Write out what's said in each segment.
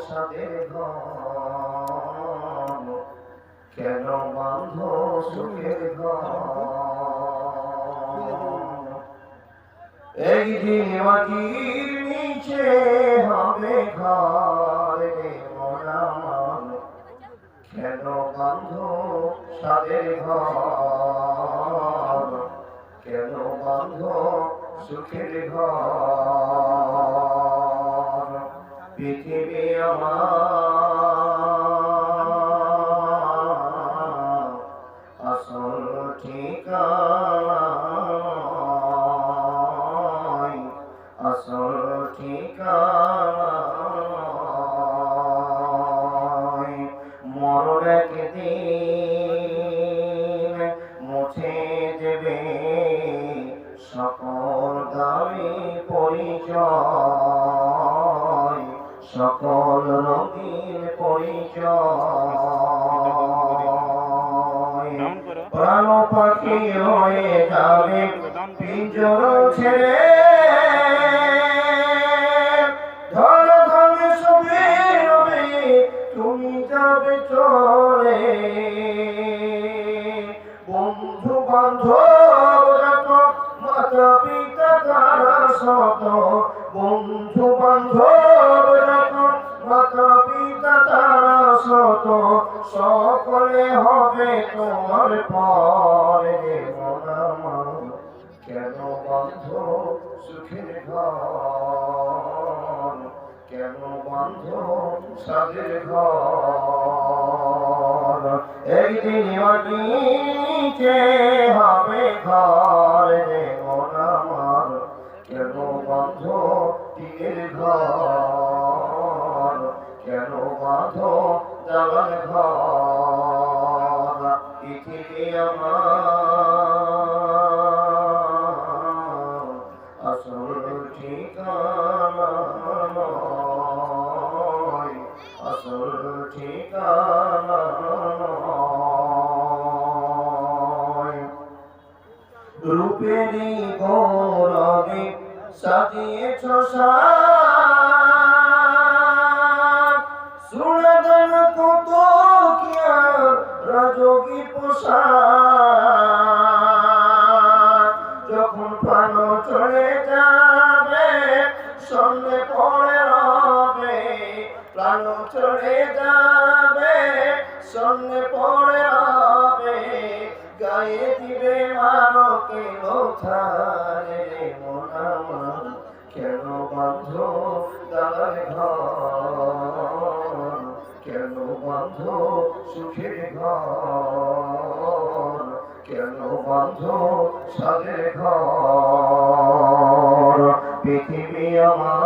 সাদের ঘর কেন বাঁধ সুখের ঘর এই দিন মাটির নিচে হবে ঘর রে মোরা মান কেন বাঁধ সাদের ঘর? কেন বাঁধ সুখের ঘর? পৃথিবী আমার আসল ঠিকানা আসল ঠিকানা মরণ একদিন প্রাণ পাখি হয়ে যাবে পিঞ্জর ছেড়ে ধর ধর সবে তুমি যাবে চলে। বন্ধু বান্ধব মাতা পিতা তারা শত ঘর। একদিন মাটিতে হবে ঘর আমার। কেন বন্ধ টিনের ঘর? কেন বাঁধ দালান ঘর? আমার আসল ঠিকানা রূপেরই গৌরবে সাজিয়েছ সাজ সুরদন কত কিয়া রাজগী পোশাক যখন প্রাণ চলে যাবে সন্ধ্যে পড়ে হবে প্রাণ চলে যাবে সন্ধ্যে পড়ে হবে গায়ে দিবে মারো কেন থারে মন আমার কেন দালার ঘর? কেন বাঁধ সুখের ঘর? কেন বাঁধ সাদের ঘর? পৃথিবী আমার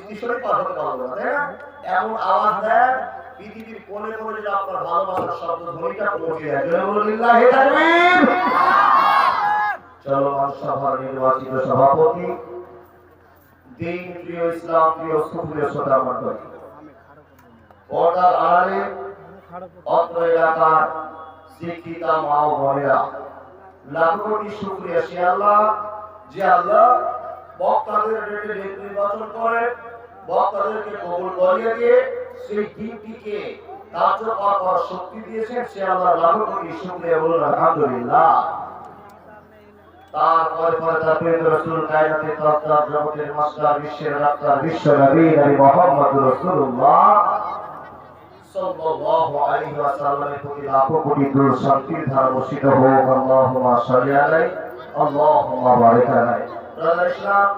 স্টেশনে পাঠাতে পারব না তাই না? এমন আওয়াজ দেন, পৃথিবীর কোণে কোণে যে আপনার ভালোবাসার শব্দ ধ্বনিটা পৌঁছে যায়। লিল্লাহি তাকবীর! চলমান সভার নির্বাচিত সভাপতি, দিন প্রিয় ইসলাম, প্রিয় সুপ্রিয় শ্রোতা মণ্ডলী পর্দার আড়ালে অত্র এলাকার শিক্ষিতা মা ও বোনেরা, লাখ কোটি শুক্রিয়া যে আল্লাহ বক্তাদের নির্বাচন করে বক্তাদেরকে কবুল করিয়ে দিয়ে সেই দিনটিকে কার্যকর করার শক্তি দিয়েছেন। সে আল্লাহ কোটি শুক্রিয়া বলুন, আলহামদুলিল্লাহ। তারপরে পরে হোক। আল্লাহুম্মা সাল্লি আলাইহি, আল্লাহুম্মা বারিক আলাইহি।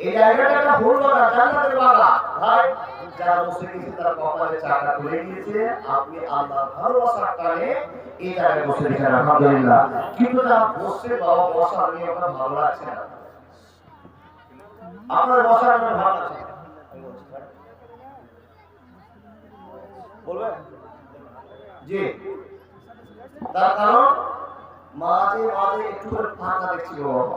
এই জায়গাটা একটা ফুল বাগান জান্নাতের বাগান ভাই, যারা বসে গেছে তার কপালে চাকা খুলে গিয়েছে আপনি আল্লাহ ভালোবাসার টানে এই জায়গায় বসে গেছেন আলহামদুলিল্লাহ। কিন্তু যারা বসে বাবা বসা নিয়ে আপনার ভালো লাগছে না? আপনার বসার আপনার ভালো লাগছে বলবেন? জি। তার কারণ, মাঝে মাঝে একটু করে ফাঁকা দেখছিল বাবা।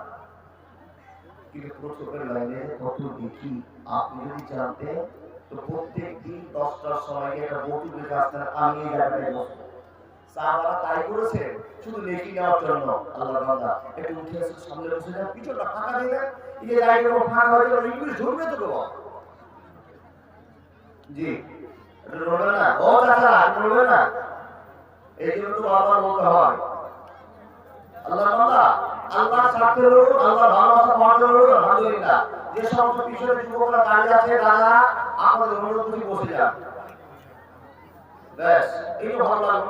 কিন্তু প্রথমের লাইনে, কত দেখি? আপনি যদি জানতেন তো প্রত্যেক দিন দশটার সময় একটা বটু দেখে আসতেন আমি এই জায়গাটায় বসবো সাহাবারা তাই করেছে শুধু নেকি নেওয়ার জন্য। আল্লাহ বান্দা, একটু উঠে এসে সামনে বসে যান, পিছনটা ফাঁকা দিয়ে দেন। এই যে জায়গাটা ফাঁকা হয়ে গেল ইংলিশ ঢুকবে তো বাবা জি, এটা না? ও চাচা, এটা না? এই জন্য তো বারবার বলতে হয়। আল্লাহ বান্দা আল্লাহ লড়ুন আল্লাহ ভালোবাসা পাওয়ার জন্য আলহামদুলিল্লাহ। যে সমস্ত পিছনে যুবকরা দাঁড়িয়ে আছে আপনাদের অনুরোধ করি বসে যান ব্যাস ভালো লাগল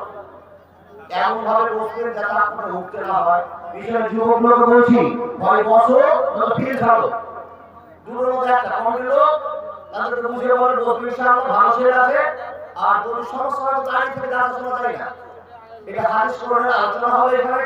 আর সমস্যা এটা আলোচনা হবে এখানে।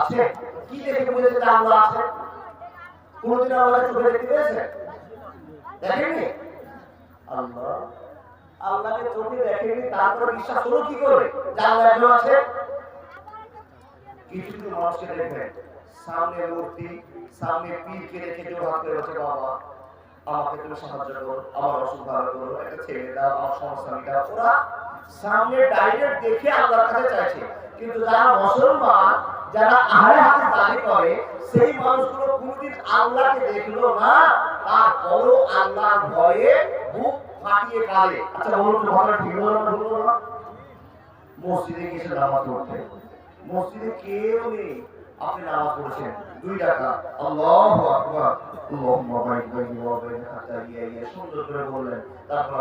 আছে? কি দেখে বুঝেছে যে আল্লাহ আছে? কোনদিন আল্লাহ চোখে দেখতে পেয়েছে দেখেননি? আল্লাহ, আল্লাহকে চোখে দেখেনি তারপর বিশ্বাস হলো কি করে? যে আল্লাহ একজন আছে? কিছু কিছু মানুষকে দেখবেন, সামনে মূর্তি, সামনে পীরকে রেখে জোর হাত করে বাবা, আমাকে তুমি সাহায্য করো, আমার অসুখ ভালো করো, একটা ছেলে দাও, আমার সমস্যা মিটাও ওরা সামনে ডাইরেক্ট দেখে আল্লাহর কাছে চাইছে। কিন্তু যারা মুসলমান যারা আহারে হাতে দাবি করে, সেই মানুষগুলো কোনদিন আল্লাহকে দেখল না তারপরও আল্লাহর ভয়ে বুক ফাটিয়ে আচ্ছা তো ভালো ঠিক হলো না না? মসজিদে নামাজ পড়তে। মসজিদে কেউ নেই। আপনি নামাজ দুই টাকা আল্লাহু আকবার। তারপর